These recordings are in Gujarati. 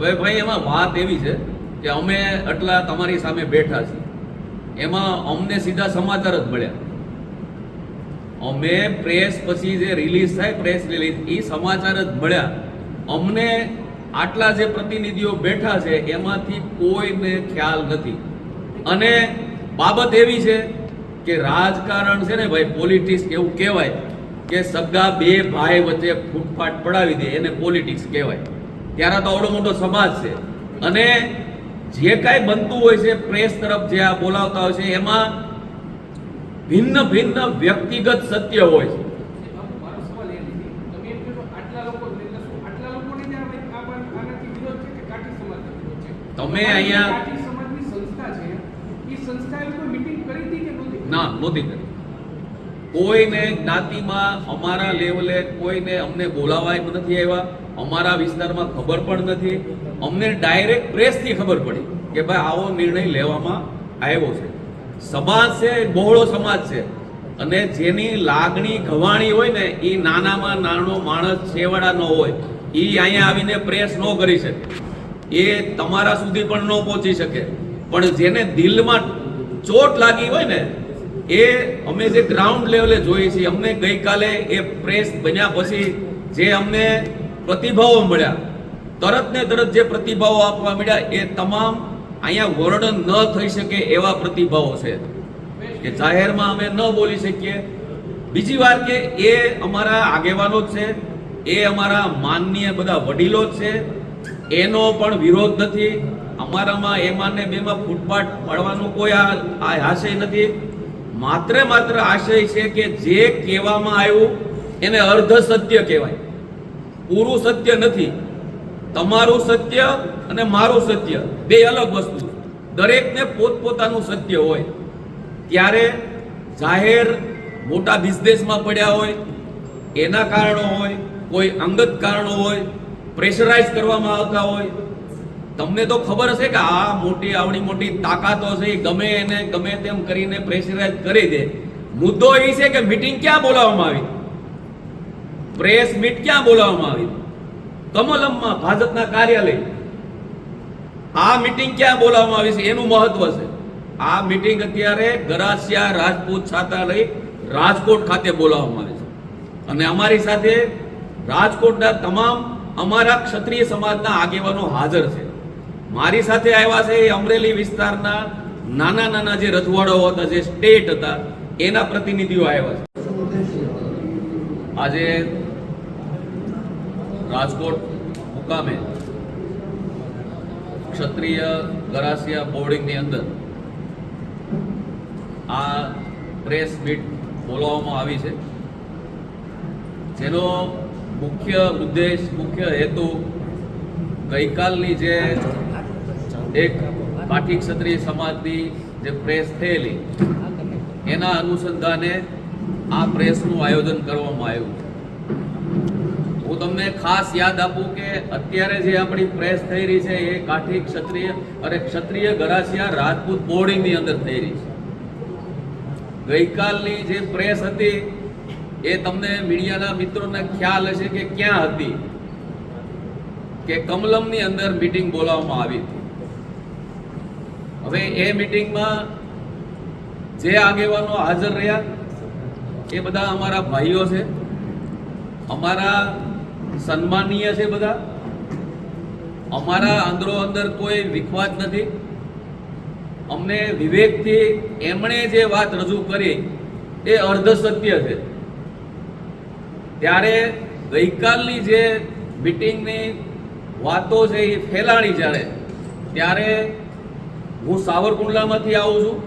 હવે ભાઈ, એમાં વાત એવી છે કે અમે આટલા તમારી સામે બેઠા છીએ. એમાં અમને સીધા સમાચાર જ મળ્યા. અમે પ્રેસ પછી જે રિલીઝ થાય પ્રેસ રિલીઝ એ સમાચાર જ મળ્યા. અમને આટલા જે પ્રતિનિધિઓ બેઠા છે, એમાંથી કોઈને ખ્યાલ નથી. અને બાબત એવી છે કે રાજકારણ છે ને ભાઈ પોલિટિક્સ એવું કહેવાય કે સગા બે ભાઈ વચ્ચે ફૂટફાટ પડાવી દે, એને પોલિટિક્સ કહેવાય. ત્યારે તો આવડો મોટો સમાજ છે. અને જે કાંઈ બનતું હોય છે પ્રેસ તરફ જે આ બોલાવતા હોય છે એમાં ભિન્ન ભિન્ન વ્યક્તિગત સત્ય હોય છે. તમે અહીંયા- ના નહોતી કરી. કોઈને જ્ઞાતિમાં અમારા લેવલે કોઈને અમને બોલાવાય નથી આવ્યા. અમારા વિસ્તારમાં ખબર પણ નથી. અમને ડાયરેક્ટ પ્રેસથી ખબર પડી કે ભાઈ આવો નિર્ણય લેવામાં આવ્યો છે. સમાજ છે, બહોળો સમાજ છે. અને જેની લાગણી ઘવાણી હોય ને એ નાનામાં નાનો માણસ છેવાડા ન હોય એ અહીંયા આવીને પ્રેસ ન કરી શકે. એ તમારા સુધી પણ ન પહોંચી શકે. પણ જેને દિલમાં ચોટ લાગી હોય ને એ અમે જે ગ્રાઉન્ડ લેવલે જોઈએ છીએ, અમને ગઈકાલે એ પ્રેસ બન્યા પછી જે અમને પ્રતિભાવો મળ્યા, તરત ને તરત જે પ્રતિભાવો આપવા મળ્યા, એ તમામ અહીંયા વર્ણન ન થઈ શકે એવા પ્રતિભાવો છે. કે જાહેરમાં અમે ન બોલી શકીએ. બીજી વાત કે એ અમારા આગેવાનો જ છે, એ અમારા માનનીય બધા વડીલો જ છે, એનો પણ વિરોધ નથી. અમારામાં એમાં ને બેમાં ફૂટપાટ પાડવાનું કોઈ આ આશય નથી. માત્ર માત્ર આશય છે કે જે કહેવામાં આવ્યું, એને અર્ધ સત્ય કહેવાય. પૂરું સત્ય નથી. તમારું સત્ય અને મારું સત્ય બે અલગ વસ્તુ દરેકને પોતપોતાનું સત્ય હોય. ત્યારે જાહેર મોટા બિઝનેસમાં પડ્યા હોય, એના કારણો હોય, કોઈ અંગત કારણો હોય, પ્રેશરાઇઝ કરવામાં આવતા હોય તમને તો ખબર હશે કે આ મોટી આવડી મોટી તાકાતો છે ગમે એને ગમે તેમ કરીને પ્રેશરાઇઝ કરી દે. મુદ્દો એ છે કે મીટિંગ ક્યાં બોલાવવામાં આવી? પ્રેસ મીટ ક્યાં બોલાવવામાં આવી? કમલમમાં ભાજપના કાર્યાલય. આ મીટિંગ ક્યાં બોલાવવામાં આવી છે? એનું મહત્વ છે. આ મીટિંગ અત્યારે ગરાસિયા રાજપૂત છાત્રાલય રાજકોટ ખાતે બોલાવવામાં આવે છે. અને અમારી સાથે રાજકોટના તમામ અમારા ક્ષત્રિય સમાજના આગેવાનો હાજર છે. મારી સાથે આવ્યા છે એ અમરેલી વિસ્તારના નાના નાના જે રજવાડાઓ હતા, જે સ્ટેટ હતા, એના પ્રતિનિધિઓ આવ્યા છે. આજે રાજકોટ મુકામે ક્ષત્રિય ગરાસિયા બોર્ડિંગની અંદર આ પ્રેસ મીટ બોલાવવામાં આવી છે. જેનો મુખ્ય ઉદ્દેશ, મુખ્ય હેતુ ગઈકાલની જે એક કાઠી ક્ષત્રિય સમાજની જે પ્રેસ થયેલી, એના અનુસંધાને આ પ્રેસનું આયોજન કરવામાં આવ્યું. હું તમને ખાસ યાદ આપું કે અત્યારે જે આપણી પ્રેસ થઈ રહી છે એ કાઠી ક્ષત્રિય અને ક્ષત્રિય ગરાસિયા રાજપૂત બોર્ડિંગની અંદર થઈ રહી છે. ગઈકાલની જે પ્રેસ હતી, એ તમને મીડિયાના મિત્રોને ખ્યાલ હશે કે ક્યાં હતી, કે કમલમની અંદર મીટિંગ બોલાવવામાં આવી હતી. હવે એ મિટિંગમાં જે આગેવાનો હાજર રહ્યા, એ બધા અમારા ભાઈઓ છે, અમારા સન્માનીય છે બધા. અમારા અંદરો અંદર કોઈ વિખવાદ નથી. અમને વિવેકથી એમણે જે વાત રજૂ કરી, એ અર્ધ સત્ય છે. ત્યારે ગઈકાલની જે મિટિંગની વાતો છે એ ફેલાણી જ્યારે ત્યારે હું સાવરકુંડલામાંથી આવું છું.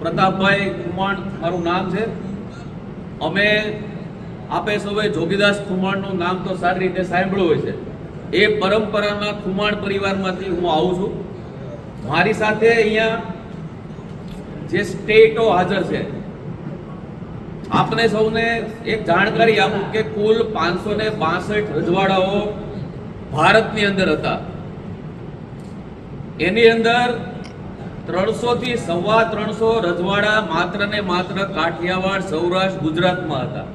પ્રતાપભાઈ ખુમાણ મારું નામ છે. અમે આપે સૌએ જોગીદાસ ખુમાણનું નામ તો સારી રીતે સાંભળ્યું હોય છે. એ પરંપરાના ખુમાણ પરિવારમાંથી હું આવું છું. મારી સાથે અહીંયા જે સ્ટેટો હાજર છે, આપને સૌને એક જાણકારી આપું કે કુલ પાંચસો ને બાસઠ રજવાડાઓ ભારતની અંદર હતા. એની અંદર ત્રણસો થી સવા ત્રણસો રજવાડા માત્ર ને માત્ર કાઠિયાવાડ, સૌરાષ્ટ્ર, ગુજરાતમાં હતા.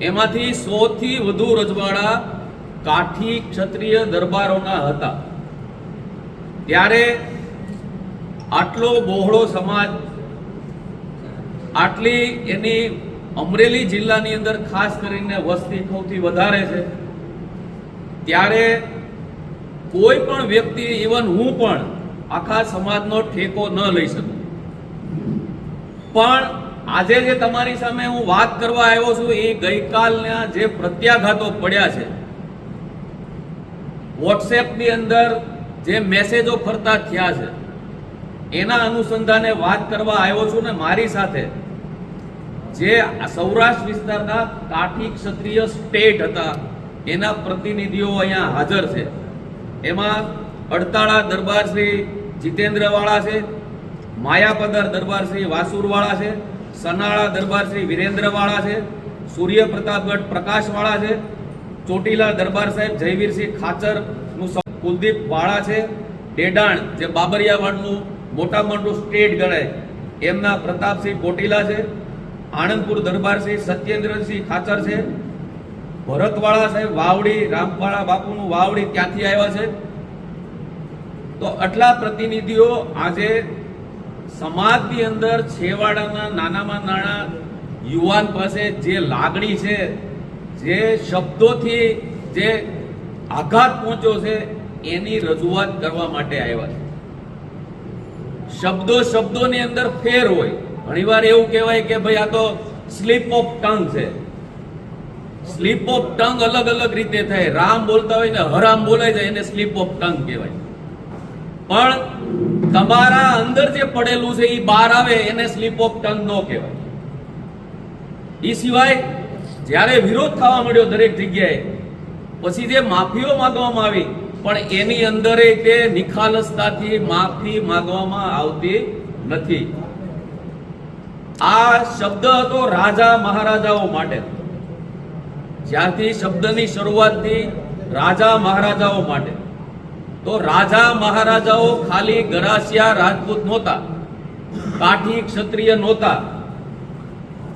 એમાંથી સો થી વધુ રજવાડા કાઠી ક્ષત્રિય દરબારોના હતા. ત્યારે આટલો બહોળો સમાજ, આટલી એની અમરેલી જિલ્લાની અંદર ખાસ કરીને વસ્તી સૌથી વધારે છે. ત્યારે કોઈ પણ વ્યક્તિ ઇવન હું પણ, આખા સમાજનો ઠેકો ન લઈ શકું. પણ આજે જે તમારી સામે હું વાત કરવા આવ્યો છું, એ ગઈકાલના જે પ્રત્યાઘાતો પડ્યા છે, વોટ્સએપની અંદર જે મેસેજો ફરતા થયા છે, એના અનુસંધાને વાત કરવા આવ્યો છું ને મારી સાથે, જે સૌરાષ્ટ્ર વિસ્તારના કાઠી ક્ષત્રિય સ્ટેટ હતા, એના પ્રતિનિધિઓ અહીંયા હાજર છે. એમાં અડતાળા દરબાર શ્રી જીતેન્દ્રવાળા છે, માયાપદર દરબાર શ્રી વાસુરવાળા છે, સનાળા દરબાર શ્રી વિરેન્દ્રવાળા છે સૂર્ય પ્રતાપગઢ પ્રકાશવાળા છે, ચોટીલા દરબાર સાહેબ જયવીરસિંહ ખાચરનું કુલદીપ વાળા છે, ડેડાણ જે બાબરિયાવાડનું મોટા મોટું સ્ટેટ ગણાય, એમના પ્રતાપસિંહ કોટીલા છે, આણંદપુર દરબાર શ્રી સત્યેન્દ્રસિંહ ખાચર છે ભરતવાળા સાહેબ વાવડી, રામવાળા બાપુનું વાવડી ક્યાંથી આવ્યા છે? તો આટલા પ્રતિનિધિઓ આજે સમાજની અંદર છેવાડાના નાનામાં નાના યુવાન પાસે જે લાગણી છે, જે શબ્દોથી જે આઘાત પહોંચ્યો છે, એની રજૂઆત કરવા માટે આવ્યા છે. શબ્દો શબ્દોની અંદર ફેર હોય. ઘણીવાર એવું કહેવાય કે ભાઈ આ તો સ્લીપ ઓફ ટંગ છે. સ્લીપ ઓફ ટંગ અલગ અલગ રીતે થાય. રામ બોલતા હોય ને હરામ બોલાય જાય એને સ્લીપ ઓફ ટંગ કહેવાય. પણ તમારા અંદર જે પડેલું છે એ બહાર આવે એને સ્લીપ ઓફ ટંગ ન કહેવાય. એ સિવાય જ્યારે વિરોધ થવા મળ્યો દરેક જગ્યાએ, પછી જે માફીઓ માંગવામાં આવી, પણ એની અંદર તે નિખાલસતાથી માફી માંગવામાં આવતી નથી. આ શબ્દ હતો રાજા મહારાજાઓ માટે. જ્યાંથી શબ્દની શરૂઆતથી રાજા મહારાજાઓ માટે. તો રાજા મહારાજાઓ ખાલી ગરાસિયા રાજપૂત નહોતા, કાઠી ક્ષત્રિય નહોતા.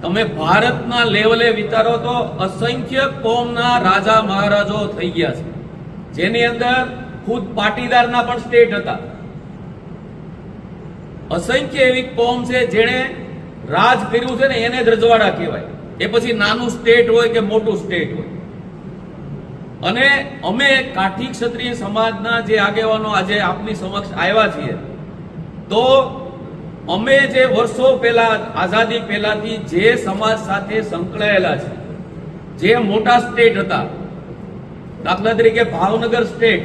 તમે ભારતના લેવલે વિચારો તો અસંખ્ય કોમના રાજા મહારાજો થઈ ગયા છે, જેની અંદર ખુદ પાટીદારના પણ સ્ટેટ હતા. અસંખ્ય એવી કોમ છે જેણે રાજ કર્યું છે ને એને જ રજવાડા કહેવાય. એ પછી નાનું સ્ટેટ હોય કે મોટું સ્ટેટ હોય. અને અમે કાઠી ક્ષત્રિય સમાજના જે આગેવાનો આજે આપની સમક્ષ આવ્યા છીએ, તો અમે જે વર્ષો પહેલા, આઝાદી પહેલાથી જે સમાજ સાથે સંકળાયેલા છે, જે મોટા સ્ટેટ હતા, દાખલા તરીકે ભાવનગર સ્ટેટ,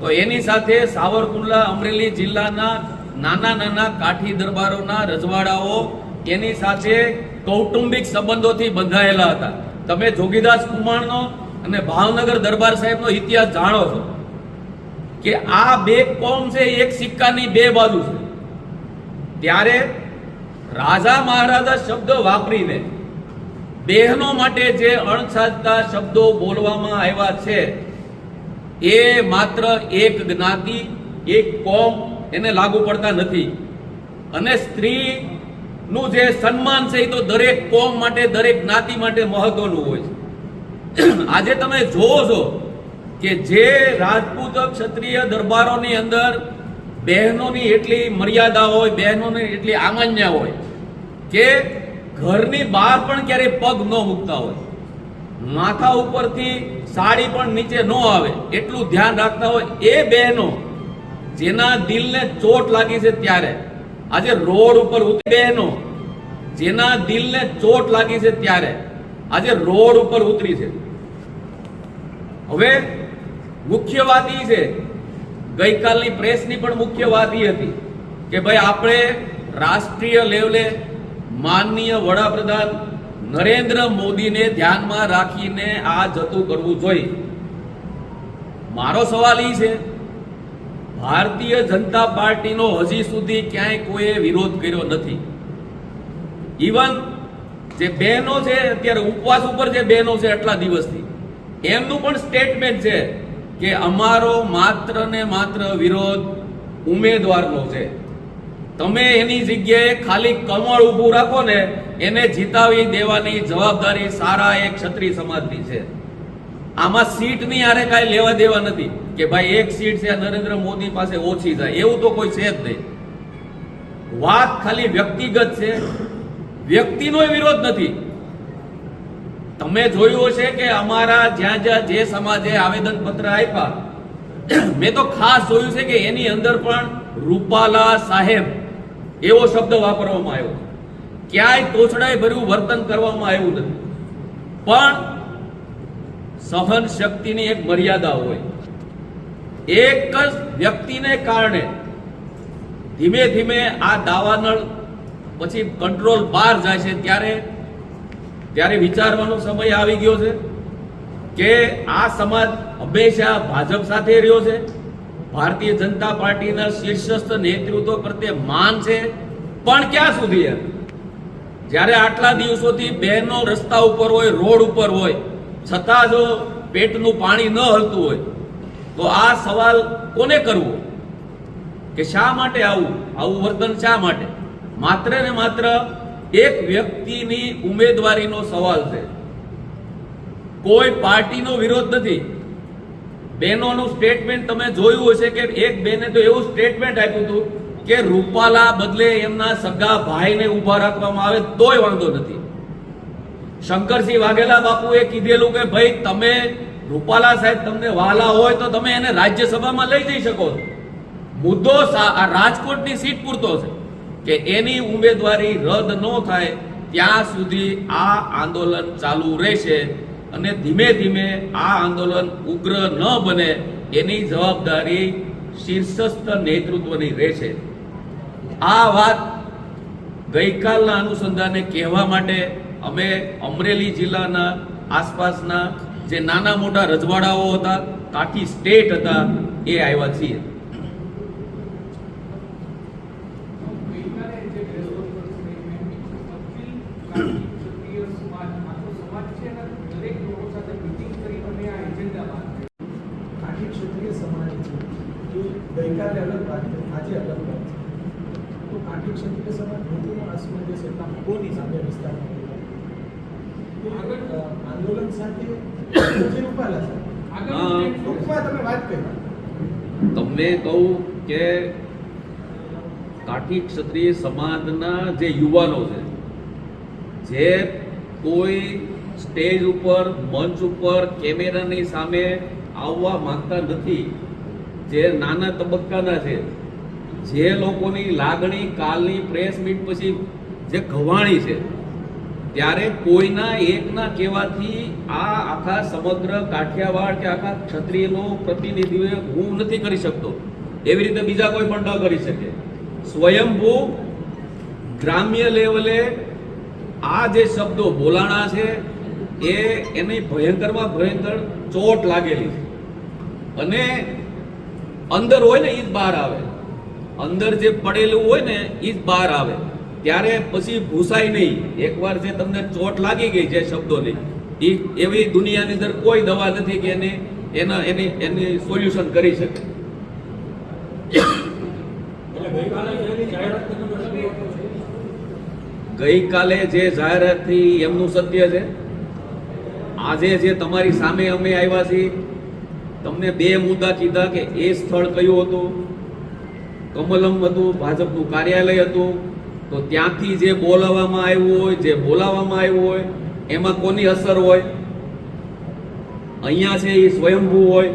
તો એની સાથે સાવરકુંડલા, અમરેલી જિલ્લાના નાના નાના કાઠી દરબારોના રજવાડાઓ, એની સાથે કૌટુંબિક સંબંધોથી બંધાયેલા હતા. તમે જોગીદાસ કુમારનો અને ભાવનગર દરબાર સાહેબનો ઇતિહાસ જાણો છો કે આ બે કોમ છે, એક સિક્કાની બે બાજુ છે. ત્યારે રાજા મહારાજા શબ્દ વાપરીને બહેનો માટે જે અણસાજતા શબ્દો બોલવામાં આવ્યા છે, એ માત્ર એક જ્ઞાતિ, એક કોમ એને લાગુ પડતા નથી. અને સ્ત્રી નું જે સન્માન છે એ તો દરેક કોમ માટે, દરેક જ્ઞાતિ માટે મહત્વનું હોય છે. આજે તમે જોવો છો કે જે રાજપૂત ક્ષત્રિય દરબારોની અંદર બહેનોની એટલી મર્યાદા હોય, બહેનોની એટલી આમાન્ય હોય કે ઘરની બહાર પણ ક્યારેય પગ ન મૂકતા હોય. માથા ઉપરથી સાડી પણ નીચે ન આવે. એટલું ધ્યાન રાખતા હોય એ બહેનો જેના દિલને ચોટ લાગી છે ત્યારે આજે રોડ ઉપર ઉતરી બહેનો, જેના દિલને ચોટ લાગી છે ત્યારે, આજે રોડ ઉપર ઉતરી છે. હવે મુખ્ય વાત એ છે, ગઈકાલની પ્રેસની પણ મુખ્ય વાત એ હતી કે ભાઈ આપણે રાષ્ટ્રીય લેવલે માનનીય વડાપ્રધાન નરેન્દ્ર મોદીને ધ્યાનમાં રાખીને આ જતું કરવું જોઈએ. મારો સવાલ એ છે ભારતીય જનતા પાર્ટીનો હજી સુધી ક્યાંય કોઈએ વિરોધ કર્યો નથી. ઇવન જે બહેનો છે, અત્યારે ઉપવાસ ઉપર જે બહેનો છે આટલા દિવસથી, એમનું પણ સ્ટેટમેન્ટ છે કે અમારો માત્ર ને માત્ર વિરોધ ઉમેદવારનો છે. તમે એની જગ્યાએ ખાલી કમળ ઊભું રાખો ને, એને જીતાવી દેવાની જવાબદારી સારા એક ક્ષત્રિય સમાજની છે. આમાં સીટની આરે કાંઈ લેવા દેવા નથી કે ભાઈ એક સીટ છે, નરેન્દ્ર મોદી પાસે ઓછી થાય એવું તો કોઈ છે જ નહીં. વાત ખાલી વ્યક્તિગત છે. વ્યક્તિનો વિરોધ નથી. તમે જોયું હશે કે અમારા જ્યાં જ્યાં જે સમાજે આવેદન પત્ર આપ્યા, મેં તો ખાસ જોયું છે કે એની અંદર પણ રૂપાલા સાહેબ એવો શબ્દ વાપરવામાં આવ્યો. ક્યાંય તોછડાઈ ભર્યું વર્તન કરવામાં આવ્યું નથી. પણ સહન શક્તિની એક મર્યાદા હોય. એક જ વ્યક્તિને કારણે ધીમે ધીમે આ દાવાનળ પછી કંટ્રોલ બહાર જાય છે ત્યારે ત્યારે વિચારવાનો સમય આવી ગયો છે કે આ સમાજ હંમેશા ભાજપ સાથે રહ્યો છે. ભારતીય જનતા પાર્ટીના શીર્ષસ્થ નેતૃત્વ પ્રત્યે માન છે. પણ ક્યાં સુધી જ્યારે આટલા દિવસોથી બહેનો રસ્તા ઉપર હોય, રોડ ઉપર હોય છતાં જો પેટનું પાણી ન હલતું હોય, તો આ સવાલ કોને કરવો? કે શા માટે આવું? આવું વર્તન શા માટે? માત્ર ને માત્ર એક વ્યક્તિની ઉમેદવારીનો સવાલ છે. કોઈ પાર્ટીનો વિરોધ નથી. બહેનોનું સ્ટેટમેન્ટ તમે જોયું હશે કે એક બેને તો એવું સ્ટેટમેન્ટ આપ્યું હતું કે રૂપાલા બદલે એમના સગા ભાઈને ઊભા રાખવામાં આવે તોય વાંધો નથી. શંકરસિંહ વાઘેલા બાપુએ કીધેલું કે ભાઈ તમે રૂપાલા સાહેબ તમને વાલા હોય તો તમે એને રાજ્યસભામાં લઈ જઈ શકો છો. મુદ્દો રાજકોટની સીટ પૂરતો છે કે એની ઉમેદવારી રદ ન થાય ત્યાં સુધી આ આંદોલન ચાલુ રહેશે અને ધીમે ધીમે આ આંદોલન ઉગ્ર ન બને એની જવાબદારી શીર્ષસ્થ નેતૃત્વની રહેશે. આ વાત ગઈકાલના અનુસંધાને કહેવા માટે અમે અમરેલી જિલ્લાના આસપાસના જે નાના મોટા રજવાડાઓ હતા કાઠી સ્ટેટ હતા, એ આવ્યા છીએ. આજે અલગ વાત છે તો કાઠી ક્ષત્રિય સમાજ અસમંજસ એટલા કોની સામે વિસ્તારમાં આંદોલન સાથે રૂપાલા? ટૂંકમાં તમે વાત કરી. તમને કહું કે કાઠી ક્ષત્રિય સમાજના જે યુવાનો છે જે કોઈ સ્ટેજ ઉપર મંચ ઉપર કેમેરાની સામે આવવા માંગતા નથી જે નાના તબક્કાના છે જે લોકોની લાગણી કાલની પ્રેસ મીટ પછી જે ઘવાણી છે ત્યારે કોઈના એકના કહેવાથી આ આખા સમગ્ર કાઠિયાવાડ કે આખા ક્ષત્રિયનો પ્રતિનિધિત્વ હું નથી કરી શકતો. એવી રીતે બીજા કોઈ પણ ન કરી શકે. સ્વયંભૂ ગ્રામ્ય લેવલે આ જે શબ્દો બોલાણા છે, એ એની ભયંકરમાં ભયંકર ચોટ લાગેલી છે. અને અંદર હોય ને એ જ બહાર આવે. અંદર જે પડેલું હોય ને એ જ બહાર આવે. ત્યારે પછી ભૂસાય નહીં. એકવાર જે તમને ચોટ લાગી ગઈ છે શબ્દોની એ એવી દુનિયાની અંદર કોઈ દવા નથી કે એને એના એની એની સોલ્યુશન કરી શકે. ગઈકાલે જે જાહેરાત થઈ એમનું સત્ય છે આજે જે તમારી સામે અમે આવ્યા છીએ તમને બે મુદ્દા કીધા કે એ સ્થળ કયું હતું? કમલમ હતું ભાજપનું કાર્યાલય હતું તો ત્યાંથી જે બોલાવવામાં આવ્યું હોય, જે બોલાવવામાં આવ્યું હોય, એમાં કોની અસર હોય? અહીંયા છે એ સ્વયંભૂ હોય.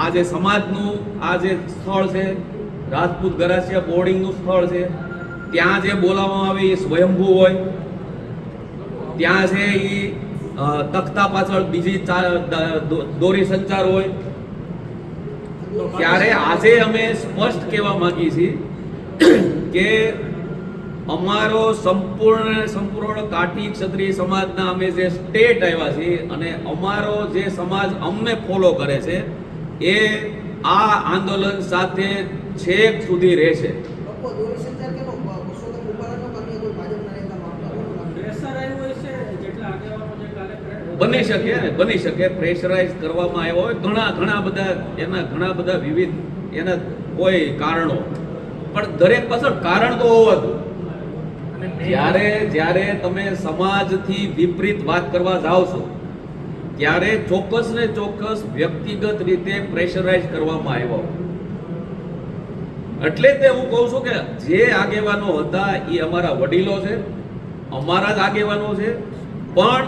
આ જે સમાજનું, આ જે સ્થળ છે, રાજપૂત ગરાસિયા બોર્ડિંગનું સ્થળ છે, ત્યાં જે બોલાવવામાં આવે એ સ્વયંભૂ હોય. ત્યાં છે એ તખતા પાછળ બીજી દોરી સંચાર હોય. ત્યારે આજે અમે સ્પષ્ટ કહેવા માંગીએ છીએ કે અમારો સંપૂર્ણ સંપૂર્ણ કાઠી ક્ષત્રિય સમાજના અમે જે સ્ટેટ આવ્યા છીએ અને અમારો જે સમાજ અમને ફોલો કરે છે એ આ આંદોલન સાથે છેક સુધી રહેશે. બની શકે ને બની શકે. પ્રેશરાઇઝ કરવામાં આવ્યો હોય. ઘણા ઘણા બધા એના ઘણા બધા વિવિધ એના કોઈ કારણો પણ દરેક પાછળ કારણ તો હોવાતું જ્યારે જ્યારે તમે સમાજથી વિપરીત વાત કરવા જાઓ છો ત્યારે ચોક્કસ ને ચોક્કસ વ્યક્તિગત રીતે પ્રેશરાઇઝ કરવામાં આવ્યો એટલે જ તે હું કહું છું કે જે આગેવાનો હતા એ અમારા વડીલો છે અમારા જ આગેવાનો છે પણ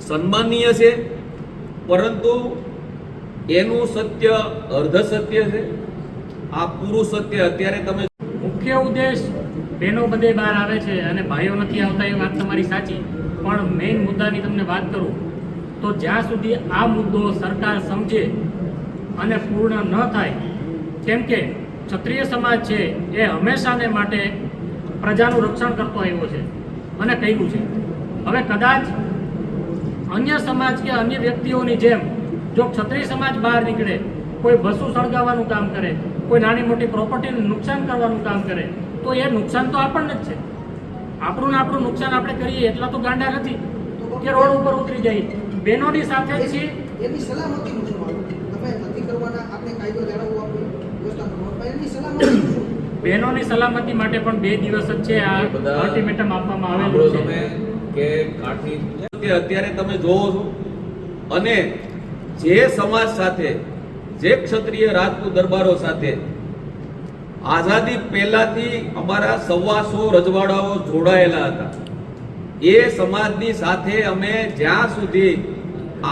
સન્માનીય છે પરંતુ એનું સત્ય અર્ધ સત્ય છે. આ પૂરું સત્ય અત્યારે તમે મુખ્ય ઉદ્દેશ બહેનો બધે બહાર આવે છે અને ભાઈઓ નથી આવતા એ વાત તમારી સાચી. પણ મેઇન મુદ્દાની તમને વાત કરું, તો જ્યાં સુધી આ મુદ્દો સરકાર સમજે અને પૂર્ણ ન થાય, કેમ કે ક્ષત્રિય સમાજ છે એ હંમેશાને માટે પ્રજાનું રક્ષણ કરતો આવ્યો છે અને કર્યું છે. હવે કદાચ અન્ય સમાજ કે અન્ય વ્યક્તિઓની જેમ જો ક્ષત્રિય સમાજ બહાર નીકળે, કોઈ ભસું સળગાવવાનું કામ કરે કોઈ નાની મોટી પ્રોપર્ટીને નુકસાન કરવાનું કામ કરે તો એ નુકસાન તો આપણને જ છે. આપણું ને આપણું નુકસાન આપણે કરીએ એટલા તો ગાંડા નથી. કે રોડ ઉપર ઉતરી જાય. બહેનોની સાથે જ છીએ. એની સલામતીનું શું તમે નથી કરવાના આપણે કાયદો જાળવવો આપણે વ્યવસ્થા કરવો પણ એની સલામતીનું બહેનોની સલામતી માટે પણ બે દિવસ જ છે. આ બધા અલ્ટિમેટમ આપવામાં આવેલું તમે છે કે કાઠી કે અત્યારે તમે જોવો છો અને જે સમાજ સાથે જે ક્ષત્રિય રાજપૂત દરબારો સાથે આઝાદી પહેલાથી અમારા સવાસો રજવાડાઓ જોડાયેલા હતા. એ સમાજની સાથે અમે જ્યાં સુધી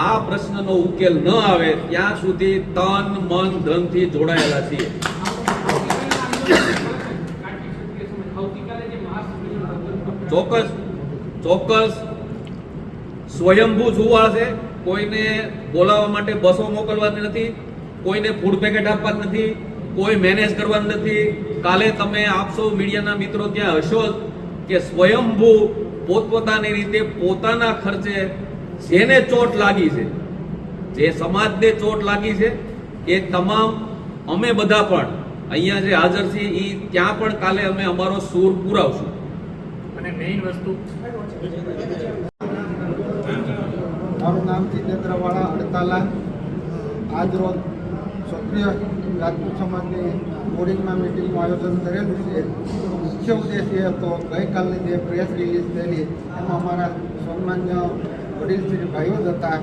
આ પ્રશ્નનો ઉકેલ ન આવે, ત્યાં સુધી તન, મન, ધનથી જોડાયેલા છીએ. ચોક્કસ ચોક્કસ સ્વયંભૂ જુવાળ છે. કોઈને બોલાવવા માટે બસો મોકલવાની નથી. કોઈને ફૂડ પેકેટ આપવા નથી કોઈ મેનેજ કરવાનું નથી. કાલે તમે આપશો મીડિયાના મિત્રો ત્યાં હશો જ કે સ્વયંભૂ પોતપોતાની રીતે પોતાના ખર્ચે જેને ચોટ લાગી છે જે સમાજને ચોટ લાગી છે એ તમામ અમે બધા પણ અહીંયા જે હાજર છે એ ત્યાં પણ કાલે અમે અમારો સૂર પુરાવશું. અને મેઇન વસ્તુ મારું નામ જીતેન્દ્રવાળા અડતાલા. આજ રોજ ક્ષત્રિય રાજપૂત સમાજની બોર્ડિંગમાં મિટિંગનું આયોજન કરેલું છે. મુખ્ય ઉદ્દેશ એ હતો ગઈકાલની જે પ્રેસ રિલીઝ થયેલી, એમાં અમારા સન્માન્ય વડીલ શ્રી ભાઈઓ જ હતા.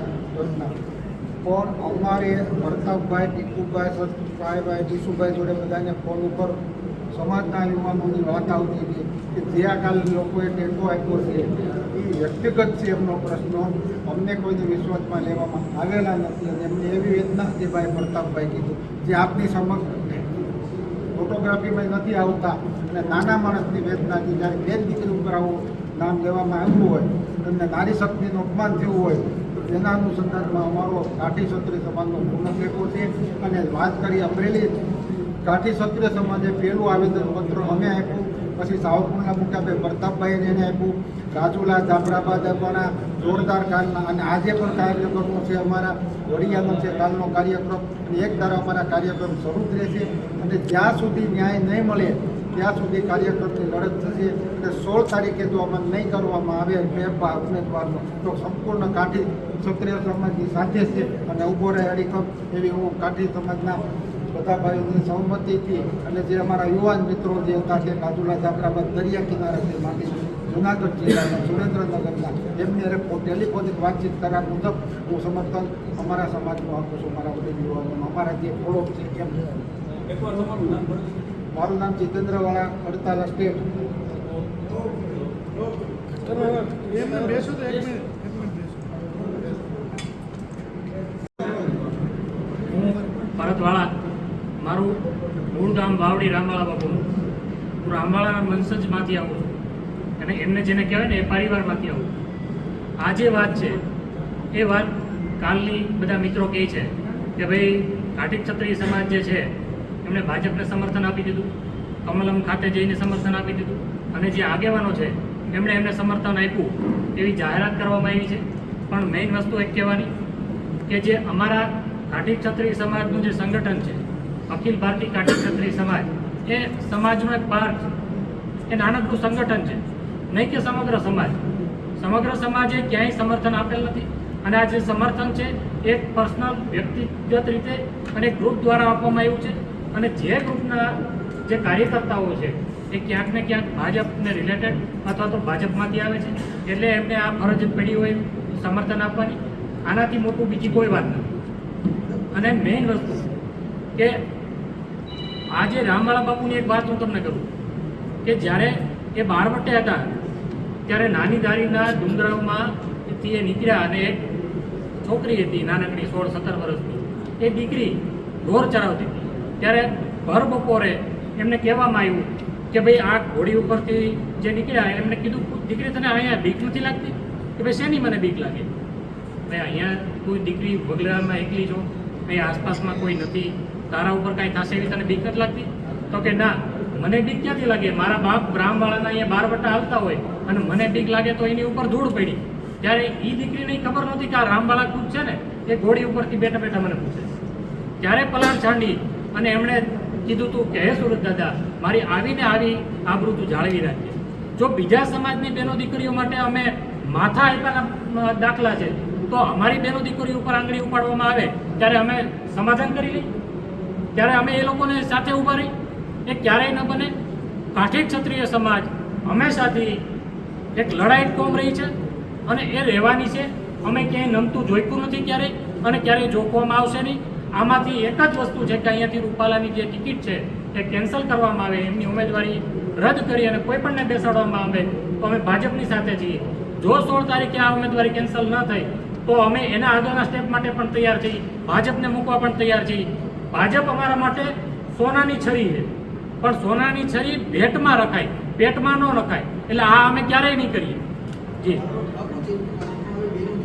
પણ અમારે પ્રતાપભાઈ ટીકુભાઈ સતભાઈ જીશુભાઈ જોડે બધાને ફોન ઉપર સમાજના યુવાનોની વાત આવતી હતી. કે જે આ કાલ લોકોએ ટેકો આપ્યો છે, એ વ્યક્તિગત છે એમનો પ્રશ્ન. અમને કોઈને વિશ્વાસમાં લેવામાં આવેલા નથી અને એમને એવી વેદના જે ભાઈ પ્રતાપભાઈ કીધું, જે આપની સમક્ષ ફોટોગ્રાફીમાં નથી આવતા અને નાના માણસની વેદના જે જ્યારે બે દીકરી ઉપર આવું નામ લેવામાં આવ્યું હોય, એમને નારી શક્તિનું અપમાન થયું હોય તેના અનુસંધાનમાં અમારો કાઠી ક્ષત્રિય સમાજનો પૂર્ણ ટેકો છે. અને વાત કરી અમરેલી, કાઠી ક્ષત્રિય સમાજે પહેલું આવેદનપત્ર અમે આપ્યું. પછી સાવરકુંડલા મુખ્યાભાઈ પ્રતાપભાઈને એને આપ્યું રાજુલા જાફરાબાદ આપવાના જોરદાર કાલના અને આજે પણ કાર્યક્રમો છે અમારા વડિયાનો છે કાલનો કાર્યક્રમ એક ધારા અમારા કાર્યક્રમ શરૂ જ રહેશે અને જ્યાં સુધી ન્યાય નહીં મળે, ત્યાં સુધી કાર્યક્રમની લડત થશે અને સોળ તારીખે જો અમલ નહીં કરવામાં આવે બે પા- ઉમેદવારનો તો સંપૂર્ણ કાઠી ક્ષત્રિય સમાજની સાથે છે અને ઊભો રહે અડીખમ એવી હું કાઠી સમાજના બધા ભાઈઓની સહમતિથી અને જે અમારા યુવાન મિત્રો જે હતા કે કાજુલા જાફરાબાદ દરિયા કિનારાથી માટે જુનાગઢ જિલ્લાના સુરેન્દ્રનગરના એમને અરે ટેલિફોનિક વાતચીત કર્યા મુજબ હું સમર્થન અમારા સમાજનું આપું છું મારા વડીલ યુવાનોનું અમારા જે ફોલોઅપ છે એમ. મારું નામ જીતેન્દ્રવાળા અડતાલા સ્ટેટ. હું ભરતવાળા મારું મૂળ ગામ વાવડી રામવાળા બાપુનું હું રામવાળાના વંશજમાંથી આવું છું. અને એમને જેને કહેવાય ને એ પરિવારમાંથી આવું આ જે વાત છે, એ વાત કાલની બધા મિત્રો કહે છે કે ભાઈ કાઠી ક્ષત્રિય સમાજ જે છે એમણે ભાજપને સમર્થન આપી દીધું. કમલમ ખાતે જઈને સમર્થન આપી દીધું. અને જે આગેવાનો છે, એમણે એમને સમર્થન આપ્યું. એવી જાહેરાત કરવામાં આવી છે. પણ મેઇન વસ્તુ એક કહેવાની કે જે અમારા કાઠી ક્ષત્રિય સમાજનું જે સંગઠન છે અખિલ ભારતીય કાઠી ક્ષત્રિય સમાજ એ સમાજનો એક પાર્ટ છે. એ નાનકડું સંગઠન છે. નહીં કે સમગ્ર સમાજ. સમગ્ર સમાજે ક્યાંય સમર્થન આપેલ નથી અને આ જે સમર્થન છે એ પર્સનલ, વ્યક્તિગત રીતે અને ગ્રુપ દ્વારા આપવામાં આવ્યું છે અને જે ગ્રુપના જે કાર્યકર્તાઓ છે એ ક્યાંક ને ક્યાંક ભાજપને રિલેટેડ અથવા તો ભાજપમાંથી આવે છે. એટલે એમને આ ફરજ પડી હોય સમર્થન આપવાની. આનાથી મોટું બીજી કોઈ વાત નથી. અને મેઇન વસ્તુ કે આજે રામવાળા બાપુની એક વાત હું તમને કરું કે જ્યારે એ બારવટે હતા, ત્યારે નાની દારીના ડુંગરાઓમાંથી એ નીકળ્યા અને એક છોકરી હતી, નાનકડી સોળ સત્તર વર્ષની. એ દીકરી ઢોર ચરાવતી હતી. ત્યારે ભર બપોરે એમને કહેવામાં આવ્યું કે ભાઈ, આ ઘોડી ઉપરથી જે નીકળ્યા એમને કીધું દીકરી તને અહીંયા બીક નથી લાગતી? કે ભાઈ, શેની મને બીક લાગે? ભાઈ, અહીંયા કોઈ દીકરી વગલામાં એકલી છો અહીં આસપાસમાં કોઈ નથી. તારા ઉપર કાંઈ થશે એવી તને બીક જ લાગતી? તો કે ના, મને બીક ક્યાંથી લાગે? મારા બાપ બ્રાહ્મવાળાના અહીંયા બાર વટા હાલતા હોય અને મને બીક લાગે તો એની ઉપર ધૂળ પડી. ત્યારે એ દીકરીને ખબર નહોતી કે આ રામવાળા કૂદ છે ને, એ ઘોડી ઉપરથી બેઠા બેઠા મને પૂછે ત્યારે પલાણ છાંડી અને એમણે કીધું તું કે, હે સુરત દાદા, મારી આવીને આવી આબરૂ તું જાળવી રાખજે. જો બીજા સમાજની બહેનો દીકરીઓ માટે અમે માથા આપ્યાના દાખલા છે, તો અમારી બેનો દીકરી ઉપર આંગળી ઉપાડવામાં આવે, ત્યારે અમે સમાધાન કરી લઈએ. ત્યારે અમે એ લોકોને સાથે ઊભા રહી. એ ક્યારેય ન બને. કાઠી ક્ષત્રિય સમાજ હંમેશાથી એક લડાઈ કોમ રહી છે અને એ રહેવાની છે. અમે ક્યાંય નમતું જોઈતું નથી ક્યારેય અને ક્યારેય જોખવામાં આવશે નહીં. આમાંથી એક જ વસ્તુ છે કે અહીંયાથી રૂપાલાની જે ટિકિટ છે એ કેન્સલ કરવામાં આવે, એમની ઉમેદવારી રદ કરી અને કોઈ પણને બેસાડવામાં આવે તો અમે ભાજપની સાથે છીએ. જો સોળ તારીખે આ ઉમેદવારી કેન્સલ ન થઈ, તો અમે એના આગળના સ્ટેપ માટે પણ તૈયાર છીએ. ભાજપને મૂકવા પણ તૈયાર છીએ. ભાજપ અમારા માટે સોનાની છરી છે. પણ સોનાની છરી ભેટમાં રખાય, પેટમાં ન રખાય. એટલે આ અમે ક્યારેય નહીં કરીએ. જી.